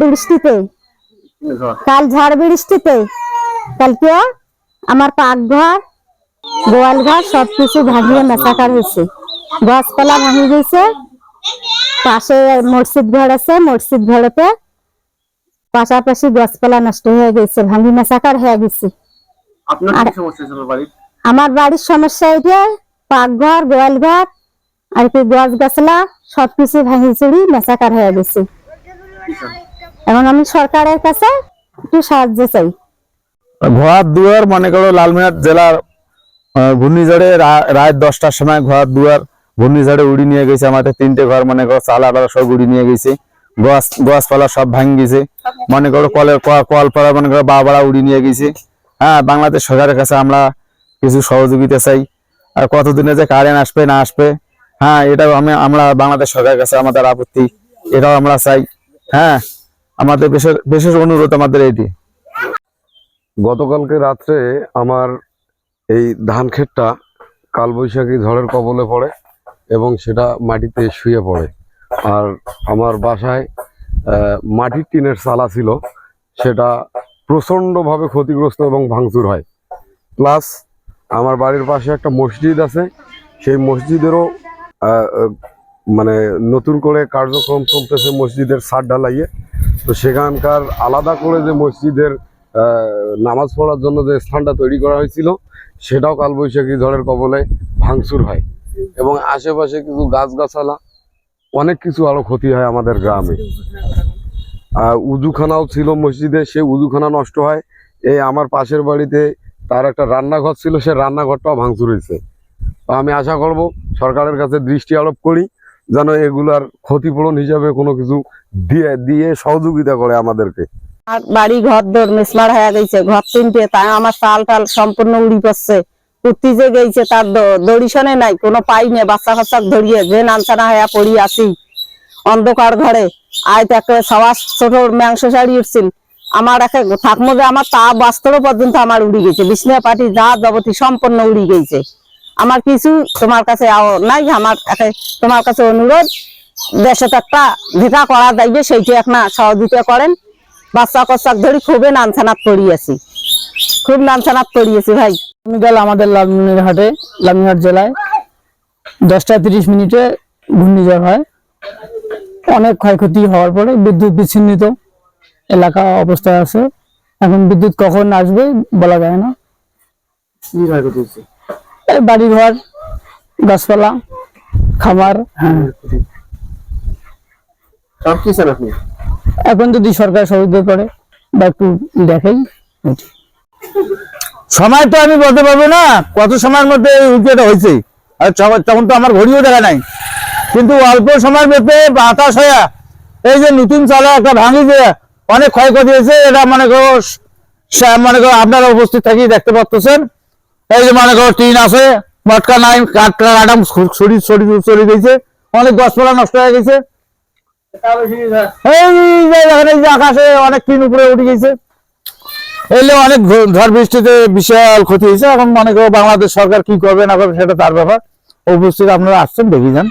বৃষ্টিতে। কাল ঝড় বৃষ্টিতে। কালকে আমার পাকঘর গোয়াল ঘর সবকিছু ভাঙিয়ে মেসাকার হয়েছে। গাছপালা ভাঙি গেছে। পাশে মসজিদ ঘর আছে মসজিদ ঘরেতে পাশাপাশি গাছপালা নষ্ট হয়ে গেছে ভাঙি মেসাকার হয়ে গেছে। আমার বাড়ির সমস্যা এটা পাকঘর গোয়াল ঘর আর কি গাছ গাছলা সবকিছু ভাঙি চুরি মেসাকার হয়ে গেছে। এখন আমি সরকারের কাছে একটু সাহায্য চাই। ঘোড়ার দুয়ার মনে করো লালমিনার জেলার ঘূর্ণিঝড়ে রা- রাত দশটার সময় ঘোড়ার দুয়ার ঘূর্ণিঝড়ে উড়ি নিয়ে গেছে, আমাদের তিনটে ঘর মনে করো চাল আলাদা সব উড়ি নিয়ে গেছে। গাছ, গাছপালা সব ভাঙি গেছে মনে করো কলের ক- কল মনে করো বাবাড়া উড়ি নিয়ে গেছে। হ্যাঁ বাংলাদেশ সরকারের কাছে আমরা কিছু সহযোগিতা চাই। আর কতদিনে যে কারেন্ট আসবে না আসবে হ্যাঁ এটাও আমি, আমরা বাংলাদেশ সরকারের কাছে আমাদের আপত্তি, এটাও আমরা চাই। হ্যাঁ আমাদের বিশেষ বিশেষ অনুরোধ আমাদের এটি। গতকালকে রাত্রে আমার এই ধান ক্ষেতটা কালবৈশাখী ঝড়ের কবলে পড়ে এবং সেটা মাটিতে শুয়ে পড়ে। আর আমার বাসায় মাটির টিনের চালা ছিল, সেটা প্রচণ্ডভাবে ক্ষতিগ্রস্ত এবং ভাঙচুর হয়। প্লাস আমার বাড়ির পাশে একটা মসজিদ আছে, সেই মসজিদেরও মানে নতুন করে কার্যক্রম চলতেছে মসজিদের ছাদ ঢালাইয়ে। তো সেখানকার আলাদা করে যে মসজিদের নামাজ পড়ার জন্য যে স্থানটা তৈরি করা হয়েছিল, সেটাও কালবৈশাখী ঝড়ের কবলে ভাঙচুর হয়। এবং আশেপাশে কিছু গাছগাছালা, অনেক কিছু আরও ক্ষতি হয় আমাদের গ্রামে। উজুখানাও ছিল মসজিদে, সে উজুখানা নষ্ট হয়। এই আমার পাশের বাড়িতে তার একটা রান্নাঘর ছিল, সে রান্নাঘরটাও ভাঙচুর হয়েছে। আমি আশা করব সরকারের কাছে দৃষ্টি আরোপ করি যেন এগুলার ক্ষতিপূরণ হিসাবে কোনো কিছু দিয়ে দিয়ে সহযোগিতা করে আমাদেরকে। বাড়ি ঘর দর মিসমার হয়ে গেছে, ঘর তিনটে, তাই আমার চাল টাল সম্পূর্ণ উড়ি পড়ছে। কুর্তি যে গেছে তার দ- দড়ি শোনে নাই, কোনো পাই নেই, বাচ্চা কাচ্চা ধরিয়ে, যে নামছানা হয়ে পড়ি আসি অন্ধকার ঘরে, আয় তাকে সবার ছোট মাংস শাড়ি উঠছিল। আমার একে থাকমো যে আমার তা বাস্তব পর্যন্ত আমার উড়ি গেছে। বিষ্ণু পাটি যা যাবতী সম্পূর্ণ উড়ি গেছে। আমার কিছু তোমার কাছে নাই আমার একে তোমার কাছে অনুরোধ দেশে তো একটা ভিটা করা যাইবে সেইটা একটা সহযোগিতা করেন। বাচ্চা কচ্চাক ধরি খুবই নানছানাত পড়িয়েছি খুব নানছানাত পড়িয়েছি ভাই। আমি গেল আমাদের লালমনির হাটে লালমনিরহাট জেলায়। দশটা তিরিশ মিনিটে ঘূর্ণিঝড় হয়। অনেক ক্ষয়ক্ষতি হওয়ার পরে বিদ্যুৎ বিচ্ছিন্নিত এলাকা অবস্থায় আছে। এখন বিদ্যুৎ কখন আসবে বলা যায় না। কি ক্ষয়ক্ষতি হচ্ছে? বাড়ি ঘর গাছপালা খাবার হ্যাঁ। সব কি চান আপনি? এখন যদি সরকার সহযোগিতা করে বা একটু দেখেই সময় তো আমি বলতে পারব না কত সময়ের মধ্যে এই উল্টোটা হয়েছে। আর তখন তো আমার ঘড়িও দেখা নাই। কিন্তু অল্প সময়ের মধ্যে বাতাস হয়ে এই যে নতুন চালা একটা ভাঙি যে অনেক ক্ষয়ক্ষতি হয়েছে এটা মনে করো মনে করো আপনারা উপস্থিত থাকি দেখতে পাচ্ছেন এই যে মনে করো টিন আছে, মটকা নাই কাটকা কাটাম শরীর শরীর চলে গেছে অনেক গাছপালা নষ্ট হয়ে গেছে। এই যে আকাশে অনেক টিন উপরে উঠে গেছে। এলে অনেক ঝড় বৃষ্টিতে বিশাল ক্ষতি হয়েছে। এখন মনে করো বাংলাদেশ সরকার কি করবে না করবে সেটা তার ব্যাপার। উপস্থিত আপনারা আসছেন, দেখি যান।